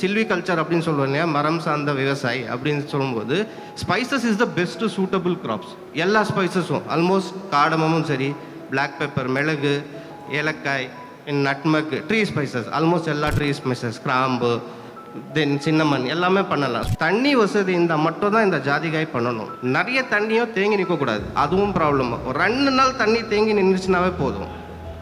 Silvi culture அப்படின்னு சொல்லுவோம் இல்லையா? மரம் சார்ந்த விவசாயி அப்படின்னு சொல்லும்போது spices is the best suitable crops எல்லா ஸ்பைசஸும் ஆல்மோஸ்ட் காடமும் சரி பிளாக் பெப்பர் மிளகு ஏலக்காய் நட்மக் ட்ரீ ஸ்பைசஸ் ஆல்மோஸ்ட் எல்லா ட்ரீ ஸ்பைசஸ் கிராம்பு தென் சின்னமன் எல்லாமே பண்ணலாம். தண்ணி வசதி இருந்தால் மட்டும் தான் இந்த ஜாதிகாய் பண்ணணும். நிறைய தண்ணியும் தேங்கி நிற்கக்கூடாது அதுவும் ப்ராப்ளம் ஒரு ரெண்டு நாள் தண்ணி தேங்கி நின்றுச்சுனாவே போதும்.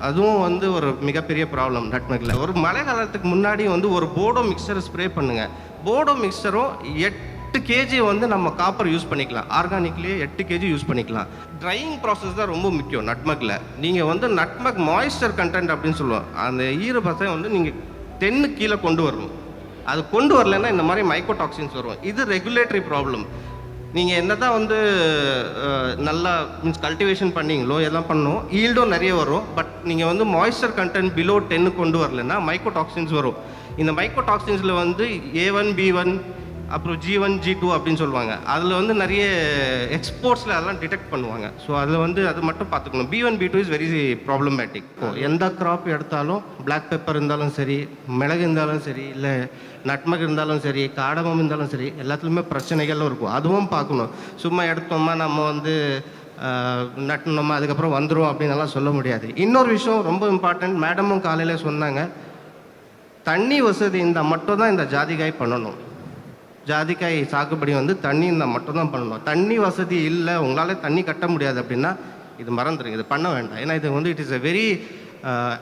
அதுவும் வந்து ஒரு மிகப்பெரிய ப்ராப்ளம் நட்மக்கில் ஒரு மழை காலத்துக்கு முன்னாடி வந்து ஒரு போடோ மிக்சரை ஸ்ப்ரே பண்ணுங்கள் போடோ மிக்சரும் எட்டு கேஜி வந்து நம்ம காப்பர் யூஸ் பண்ணிக்கலாம். ஆர்கானிக்லேயே எட்டு கேஜி யூஸ் பண்ணிக்கலாம். ட்ரையிங் ப்ராசஸ் தான் ரொம்ப முக்கியம் நட்மக்கில் நீங்கள் வந்து நட்மக் மாய்ஸ்டர் கண்டென்ட் அப்படின்னு சொல்லுவோம். அந்த ஈரப்பசை வந்து நீங்கள் டென்னு கீழே கொண்டு வரணும். அது கொண்டு வரலைன்னா இந்த மாதிரி மைக்கோடாக்சின்ஸ் வரும். இது ரெகுலேட்டரி ப்ராப்ளம் நீங்கள் என்ன தான் வந்து நல்லா மீன்ஸ் கல்டிவேஷன் பண்ணீங்களோ எல்லாம் பண்ணோம் ஈல்டும் நிறைய வரும். பட் நீங்கள் வந்து மாய்ஸ்சர் கண்டென்ட் பிலோ டென்னு கொண்டு வரலைன்னா மைக்கோடாக்சின்ஸ் வரும். இந்த மைக்கோடாக்சின்ஸில் வந்து ஏ ஒன் பி ஒன் அப்புறம் ஜி ஒன் ஜி டூ அப்படின்னு சொல்லுவாங்க. அதில் வந்து நிறைய எக்ஸ்போர்ட்ஸில் அதெல்லாம் டிடெக்ட் பண்ணுவாங்க. ஸோ அதில் வந்து அது மட்டும் பார்த்துக்கணும். B one B two is very problematic எந்த கிராப் எடுத்தாலும் பிளாக் பெப்பர் இருந்தாலும் சரி மிளகு இருந்தாலும் சரி இல்லை நட்மக் இருந்தாலும் சரி காடமம் இருந்தாலும் சரி எல்லாத்துலேயுமே பிரச்சனைகள்லாம் இருக்கும். அதுவும் பார்க்கணும். சும்மா எடுத்தோமா நம்ம வந்து நட்டினோமா அதுக்கப்புறம் வந்துடும் அப்படின்னு எல்லாம் சொல்ல முடியாது. இன்னொரு விஷயம் ரொம்ப இம்பார்ட்டன்ட் மேடமும் காலையில் சொன்னாங்க தண்ணி வசதி இருந்தால் மட்டும் தான் இந்த ஜாதிகாய் பண்ணணும். ஜாதிக்காய் சாகுபடி வந்து தண்ணி இருந்தால் மட்டும்தான் பண்ணணும். தண்ணி வசதி இல்லை உங்களால் தண்ணி கட்ட முடியாது அப்படின்னா இது மறந்துடுங்க இது பண்ண வேண்டாம். ஏன்னா இது வந்து it is a very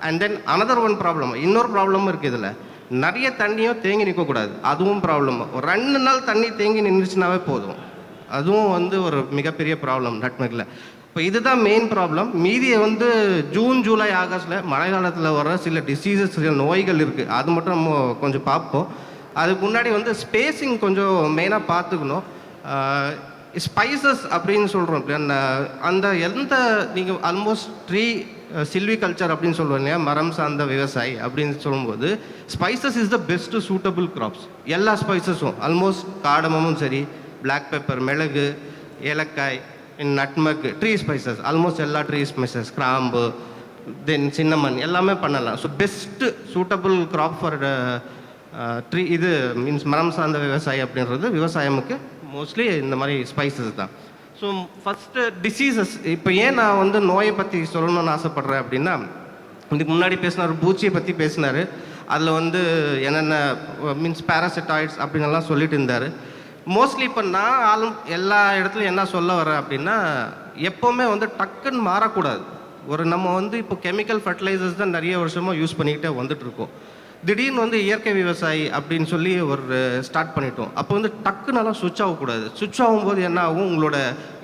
and then another one problem இன்னொரு ப்ராப்ளமும் இருக்குது இதில். நிறைய தண்ணியும் தேங்கி நிற்கக்கூடாது அதுவும் ப்ராப்ளம் ஒரு ரெண்டு நாள் தண்ணி தேங்கி நின்றுச்சுனாவே போதும். அதுவும் வந்து ஒரு மிகப்பெரிய ப்ராப்ளம் நட்மக்கில் இப்போ இதுதான் மெயின் ப்ராப்ளம் மீதியை வந்து ஜூன் ஜூலை ஆகஸ்டில் மழை காலத்தில் வர சில டிசீசஸ் சில நோய்கள் இருக்குது அது மட்டும் நம்ம கொஞ்சம் பார்ப்போம். அதுக்கு முன்னாடி வந்து ஸ்பேஸிங் கொஞ்சம் மெயினாக பார்த்துக்கணும். ஸ்பைசஸ் அப்படின்னு சொல்கிறோம் இல்லையா? அந்த எந்த நீங்கள் ஆல்மோஸ்ட் ட்ரீ சில்வி கல்ச்சர் அப்படின்னு சொல்லுவோம் இல்லையா? மரம் சார்ந்த விவசாயி அப்படின்னு சொல்லும்போது spices is the best suitable crops எல்லா ஸ்பைசஸும் ஆல்மோஸ்ட் காடமும் சரி பிளாக் பெப்பர் மிளகு ஏலக்காய் நட்மக் ட்ரீ ஸ்பைசஸ் ஆல்மோஸ்ட் எல்லா ட்ரீ ஸ்பைசஸ் கிராம்பு தென் சின்னமன் எல்லாமே பண்ணலாம். So best suitable crop for tree இது மீன்ஸ் மரம் சார்ந்த விவசாயி அப்படின்றது விவசாயமுக்கு மோஸ்ட்லி இந்த மாதிரி ஸ்பைசஸ் தான். ஸோ ஃபஸ்ட்டு டிசீசஸ் இப்போ ஏன் நான் வந்து நோயை பற்றி சொல்லணும்னு ஆசைப்பட்றேன் அப்படின்னா இதுக்கு முன்னாடி பேசினார் பூச்சியை பற்றி பேசினார். அதில் வந்து என்னென்ன மீன்ஸ் பேராசிட்டாய்ட்ஸ் அப்படின்னுலாம் சொல்லிட்டு இருந்தார். மோஸ்ட்லி இப்போ நான் ஆளும் எல்லா இடத்துலையும் என்ன சொல்ல வரேன் அப்படின்னா எப்போவுமே வந்து டக்குன்னு மாறக்கூடாது. ஒரு நம்ம வந்து இப்போ கெமிக்கல் ஃபர்டிலைசர்ஸ் தான் நிறைய வருஷமாக யூஸ் பண்ணிக்கிட்டே வந்துட்டுருக்கோம் இருக்கோம். திடீர்னு வந்து இயற்கை விவசாயி அப்படின்னு சொல்லி ஒரு ஸ்டார்ட் பண்ணிட்டோம். அப்போ வந்து டக்குனாலாம் சுவிட்ச் ஆகக்கூடாது. சுவிட்ச் ஆகும்போது என்ன ஆகும்? உங்களோட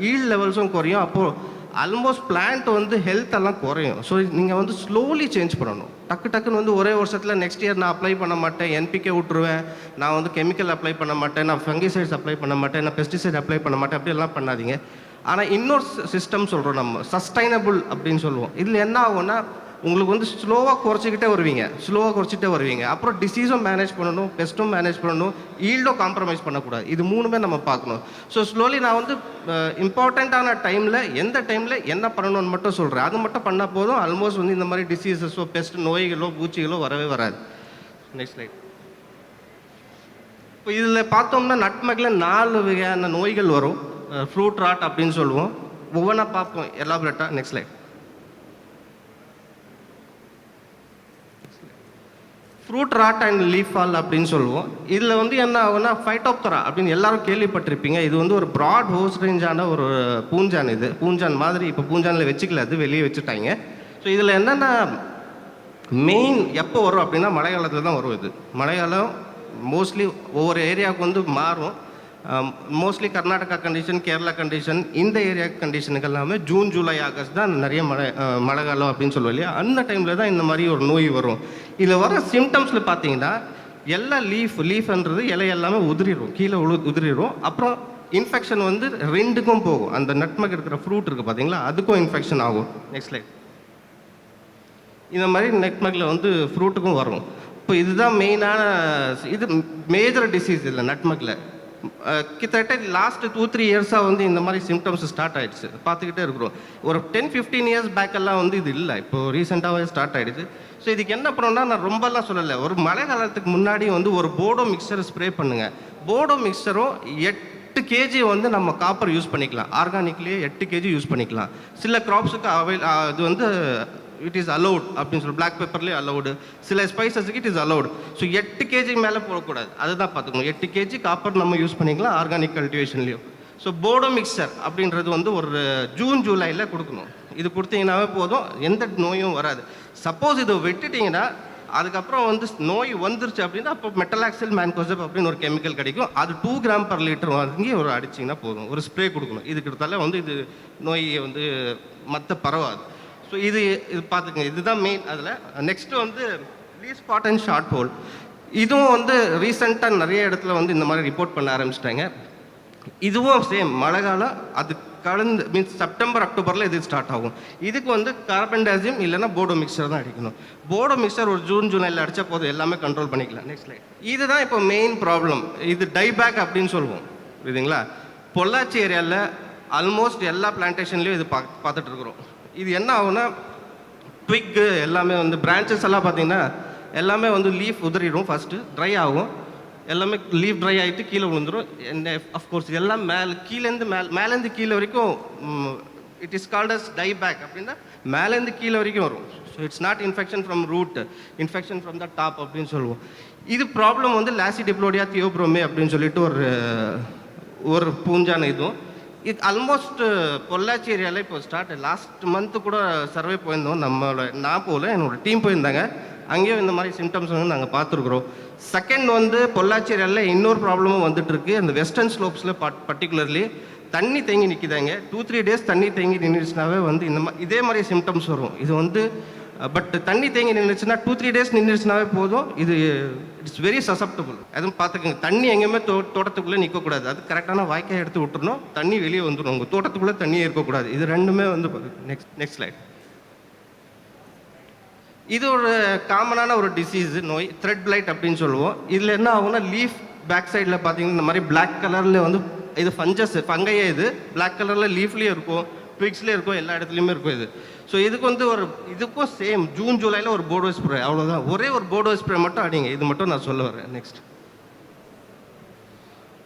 ஈல்ட் லெவல்ஸும் குறையும். அப்போது ஆல்மோஸ்ட் பிளான்ட் வந்து ஹெல்த் எல்லாம் குறையும். ஸோ நீங்கள் வந்து ஸ்லோலி சேஞ்ச் பண்ணணும். டக்கு டக்குன்னு வந்து ஒரே வருஷத்தில் நெக்ஸ்ட் இயர் நான் அப்ளை பண்ண மாட்டேன். என்பிகே விட்டுருவேன். நான் வந்து கெமிக்கல் அப்ளை பண்ண மாட்டேன். நான் ஃபங்கிசைட்ஸ் அப்ளை பண்ண மாட்டேன். நான் பெஸ்டிசைட் அப்ளை பண்ண மாட்டேன். அப்படியெல்லாம் பண்ணாதீங்க. ஆனால் இன்னொரு சிஸ்டம் சொல்கிறோம் நம்ம. சஸ்டைனபிள் அப்படின்னு சொல்லுவோம். இதில் என்ன ஆகும்னா உங்களுக்கு வந்து ஸ்லோவாக குறைச்சிக்கிட்டே வருவீங்க. ஸ்லோவாக குறைச்சிட்டே வருவீங்க. அப்புறம் டிசீஸும் மேனேஜ் பண்ணணும் பெஸ்ட்டும் மேனேஜ் பண்ணணும் ஈல்டும் காம்ப்ரமைஸ் பண்ணக்கூடாது. இது மூணுமே நம்ம பார்க்கணும். ஸோ ஸ்லோலி நான் வந்து இம்பார்ட்டண்ட்டான டைமில் எந்த டைமில் என்ன பண்ணணும்னு மட்டும் சொல்கிறேன் அது மட்டும் பண்ணால் போதும். ஆல்மோஸ்ட் வந்து இந்த மாதிரி டிசீசஸோ பெஸ்ட் நோய்களோ பூச்சிகளோ வரவே வராது. நெக்ஸ்ட் லைட் இப்போ இதில் பார்த்தோம்னா நட்மகில் நாலு வகையான நோய்கள் வரும். ஃப்ரூட் ராட் அப்படின்னு சொல்லுவோம். ஒவ்வொன்றா பார்ப்போம். எலாபரேட்டாக next light fruit rot and leaf all அப்படின்னு சொல்லுவோம். இதில் வந்து என்ன ஆகும்னா ஃபைட்டோப்தரா அப்படின்னு எல்லாரும் கேள்விப்பட்டிருப்பீங்க. இது வந்து ஒரு ப்ராட் ஹோஸ் ரேஞ்சான ஒரு பூஞ்சான் இது. பூஞ்சான் மாதிரி இப்போ பூஞ்சானில் வச்சுக்கல அது வெளியே வச்சுட்டாங்க. ஸோ இதில் என்னென்ன மெயின் எப்போ வரும் அப்படின்னா மழை காலத்தில் தான் வரும் இது. மழைக்காலம் மோஸ்ட்லி ஒவ்வொரு ஏரியாவுக்கு வந்து மாறும். Mostly Karnataka condition Kerala condition இந்த ஏரியா கண்டிஷனுக்கு எல்லாமே ஜூன் ஜூலை ஆகஸ்ட் தான் நிறைய மழை மழை காலம் அப்படின்னு சொல்லுவோம் இல்லையா? அந்த டைமில் தான் இந்த மாதிரி ஒரு நோய் வரும். இதில் வர சிம்டம்ஸில் பார்த்தீங்கன்னா எல்லா லீஃப் லீஃப்ன்றது இலை எல்லாமே உதிரிடும் கீழே உழு உதிரிடும் அப்புறம் இன்ஃபெக்ஷன் வந்து ரெண்டுக்கும் போகும். அந்த நட்மக் இருக்கிற ஃப்ரூட் இருக்குது பார்த்தீங்களா? அதுக்கும் இன்ஃபெக்ஷன் ஆகும். நெக்ஸ்ட் லைட் இந்த மாதிரி நெட்மக்கில் வந்து ஃப்ரூட்டுக்கும் வரும். இப்போ இதுதான் மெயினான இது மேஜர் டிசீஸ் இல்லை நட்மக்கில். கிட்டத்தட்ட லாஸ்ட் டூ த்ரீ இயர்ஸாக வந்து இந்த மாதிரி சிம்டம்ஸ் ஸ்டார்ட் ஆகிடுச்சு பார்த்துக்கிட்டே இருக்கிறோம். ஒரு டென் ஃபிஃப்டீன் இயர்ஸ் பேக்கெல்லாம் வந்து இது இல்லை. இப்போ ரீசெண்டாகவே ஸ்டார்ட் ஆகிடுச்சு ஸோ இதுக்கு என்ன பண்ணணும்னா நான் ரொம்பலாம் சொல்லலை. ஒரு மழை காலத்துக்கு முன்னாடி வந்து ஒரு போடோ மிக்சர் ஸ்ப்ரே பண்ணுங்கள் போடோ மிக்சரும் எட்டு கேஜி வந்து நம்ம காப்பர் யூஸ் பண்ணிக்கலாம். ஆர்கானிக்லேயே எட்டு கேஜி யூஸ் பண்ணிக்கலாம். சில க்ராப்ஸுக்கு அவை இது வந்து இட் இஸ் அலௌட் அப்படின்னு சொல்லி பிளாக் பேப்பர்லேயே அலௌடு சில ஸ்பைசஸுக்கு இட் இஸ் அலௌடு ஸோ எட்டு கேஜி மேலே போடக்கூடாது. அதுதான் பார்த்துக்கணும். எட்டு கேஜி காப்பர் நம்ம யூஸ் பண்ணிக்கலாம் ஆர்கானிக் கல்டிவேஷன்லேயும் ஸோ போடோ மிக்சர் அப்படின்றது வந்து ஒரு uh, ஜூன் ஜூலையில் கொடுக்கணும். இது கொடுத்தீங்கன்னாவே போதும். எந்த நோயும் வராது. சப்போஸ் இதை விட்டுட்டீங்கன்னா அதுக்கப்புறம் வந்து நோய் வந்துருச்சு அப்படின்னா அப்போ மெட்டலாக்சில் மேன்கோசப் அப்படின்னு ஒரு கெமிக்கல் கிடைக்கும். அது டூ கிராம் பர் லிட்டர் வாங்கி ஒரு அடிச்சிங்கன்னா போதும். ஒரு ஸ்ப்ரே கொடுக்கணும். இதுக்கு எடுத்தாலே வந்து இது நோயை வந்து மற்ற பரவாது. ஸோ இது இது பார்த்துக்கங்க. இதுதான் மெயின் அதில். நெக்ஸ்ட் வந்து leaf spot and shot hole இதுவும் வந்து ரீசெண்டாக நிறைய இடத்துல வந்து இந்த மாதிரி ரிப்போர்ட் பண்ண ஆரம்பிச்சிட்டாங்க. இதுவும் சேம் மழை காலம் அது கலந்து மீன்ஸ் செப்டம்பர் அக்டோபரில் இது ஸ்டார்ட் ஆகும். இதுக்கு வந்து கார்பன் டைசியம் இல்லைன்னா போடோ மிக்சர் தான் அடிக்கணும். போடோ மிக்சர் ஒரு ஜூன் ஜூலையில் அடிச்சா போதும். எல்லாமே கண்ட்ரோல் பண்ணிக்கலாம். நெக்ஸ்ட் லைட் இதுதான் இப்போ மெயின் ப்ராப்ளம் இது டைபேக் அப்படின்னு சொல்லுவோம். புரியுதுங்களா? பொள்ளாச்சி ஏரியாவில் ஆல்மோஸ்ட் எல்லா பிளான்டேஷன்லேயும் இது பா பார்த்துட்டு இருக்கிறோம். இது என்ன ஆகும்னா ட்விக்கு எல்லாமே வந்து பிரான்ச்சஸ் எல்லாம் பார்த்தீங்கன்னா எல்லாமே வந்து லீஃப் உதறிடும் ஃபஸ்ட்டு ட்ரை ஆகும். எல்லாமே லீஃப் ட்ரை ஆகிட்டு கீழே விழுந்துரும். என்ன அஃப்கோர்ஸ் எல்லாம் மேலே கீழேருந்து மேல் மேலேருந்து கீழே வரைக்கும் it is called as die back அப்படின்னா மேலேருந்து கீழே வரைக்கும் வரும். So it's not infection from root infection from the top அப்படின்னு சொல்லுவோம். இது ப்ராப்ளம் வந்து லாசி டிப்ளோடியா தியோப்ரோமே அப்படின்னு சொல்லிட்டு ஒரு ஒரு பூஞ்சான இதுவும். இது ஆல்மோஸ்ட் uh, பொள்ளாச்சி ஏரியாவில் இப்போ ஸ்டார்ட் லாஸ்ட் மந்த்து கூட சர்வே போயிருந்தோம். நம்மளோட நான் போகல என்னோட டீம் போயிருந்தாங்க. அங்கேயும் இந்த மாதிரி சிம்டம்ஸ் வந்து நாங்கள் பார்த்துருக்குறோம். செகண்ட் வந்து பொள்ளாச்சி ஏரியாவில் இன்னொரு ப்ராப்ளமும் வந்துட்டுருக்கு. அந்த வெஸ்டர்ன் ஸ்லோப்ஸில் பட் பர்டிகுலர்லி தண்ணி தேங்கி நிற்கிதாங்க டூ த்ரீ டேஸ் தண்ணி தேங்கி நின்றுச்சுனாவே வந்து இந்த மாதிரி இதே மாதிரி சிம்டம்ஸ் வரும். இது வந்து பட் தண்ணி தேங்கி நின்றுச்சுன்னா டூ த்ரீ டேஸ் நின்றுச்சுனாவே போதும். இது இட்ஸ் வெரி சசப்டபுள் அதுவும் பார்த்துக்கோங்க தண்ணி எங்கேயுமே தோ தோட்டத்துக்குள்ளே நிற்கக்கூடாது. அது கரெக்டான வாய்க்காய் எடுத்து விட்டுறணும் தண்ணி வெளியே வந்துடும் உங்கள் தோட்டத்துக்குள்ளே தண்ணியே இருக்கக்கூடாது. இது ரெண்டுமே வந்து நெக்ஸ்ட் நெக்ஸ்ட் ஸ்லைட் இது ஒரு காமனான ஒரு டிசீஸ் நோய் த்ரெட் பிளைட் அப்படின்னு சொல்லுவோம். இதில் என்ன ஆகும்னா லீஃப் பேக் சைடில் பார்த்தீங்கன்னா இந்த மாதிரி பிளாக் கலரில் வந்து இது ஃபஞ்சஸ் ஃபங்கையே இது. பிளாக் கலரில் லீஃப்லேயும் இருக்கும். ட்விக்ஸ்லேயே இருக்கும் எல்லா இடத்துலையுமே இருக்கும் இது. ஸோ இதுக்கு வந்து ஒரு இதுக்கும் சேம் ஜூன் ஜூலையில் ஒரு போர்டோ ஸ்ப்ரே அவ்வளோதான் ஒரே ஒரு போர்டோ ஸ்ப்ரே மட்டும் அடிங்க இது மட்டும் நான் சொல்ல வரேன். நெக்ஸ்ட்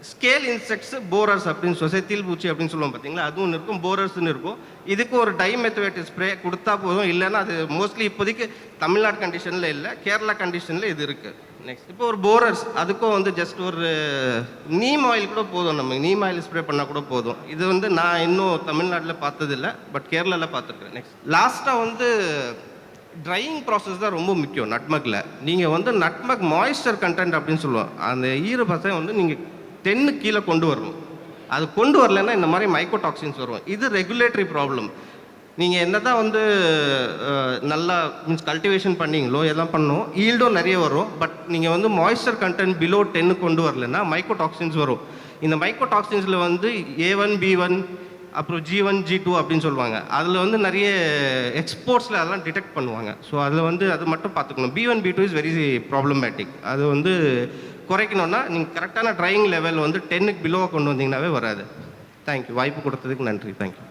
ஸ்கேல் இன்செக்ட்ஸ் போரர்ஸ் அப்படின்னு சொல்லி செத்தில் பூச்சி அப்படின்னு சொல்லுவோம் பார்த்தீங்களா அதுவும் ஒன்று இருக்கும் போரர்ஸ்னு இருக்கும். இதுக்கு ஒரு டைமெத்துவேட் ஸ்ப்ரே கொடுத்தா போதும் இல்லைன்னா அது மோஸ்ட்லி இப்போதைக்கு தமிழ்நாடு கண்டிஷனில் இல்லை கேரளா கண்டிஷனில் இது இருக்குது நெக்ஸ்ட் இப்போ ஒரு போரர்ஸ் அதுக்கும் வந்து ஜஸ்ட் ஒரு நீம் ஆயில் கூட போதும் நம்ம. நீம் ஆயில் ஸ்ப்ரே பண்ணால் கூட போதும். இது வந்து நான் இன்னும் தமிழ்நாட்டில் பார்த்ததில்ல பட் கேரளாவில் பார்த்துருக்கேன். நெக்ஸ்ட் லாஸ்ட்டாக வந்து ட்ரையிங் ப்ராசஸ் தான் ரொம்ப முக்கியம் நட்மக்கில் நீங்கள் வந்து நட்மக் மாய்ஸ்டர் கண்டென்ட் அப்படின்னு சொல்லுவோம். அந்த ஈரப்பசை வந்து நீங்கள் டென்னு கீழே கொண்டு வரணும். அது கொண்டு வரலன்னா இந்த மாதிரி மைக்கோடாக்சின்ஸ் வரும். இது ரெகுலேட்டரி ப்ராப்ளம் நீங்கள் என்ன தான் வந்து நல்லா மீன்ஸ் கல்டிவேஷன் பண்ணீங்களோ எல்லாம் பண்ணோம் ஈல்டும் நிறைய வரும். பட் நீங்கள் வந்து மாய்ஸ்சர் கண்டென்ட் பிலோ டென்னு கொண்டு வரலைன்னா மைக்கோடாக்சின்ஸ் வரும். இந்த மைக்கோடாக்சின்ஸில் வந்து ஏ ஒன் பி ஒன் அப்புறம் ஜி ஒன் ஜி டூ அப்படின்னு சொல்லுவாங்க. அதில் வந்து நிறைய எக்ஸ்போர்ட்ஸில் அதெல்லாம் டிடெக்ட் பண்ணுவாங்க. ஸோ அதில் வந்து அது மட்டும் பார்த்துக்கணும். B one B two is very problematic அது வந்து குறைக்கணும்னா நீங்கள் கரெக்டான ட்ரையிங் லெவல் வந்து டென்னுக்கு பிலோவாக கொண்டு வந்தீங்கன்னாவே வராது. தேங்க்யூ வாய்ப்பு கொடுத்ததுக்கு நன்றி. தேங்க்யூ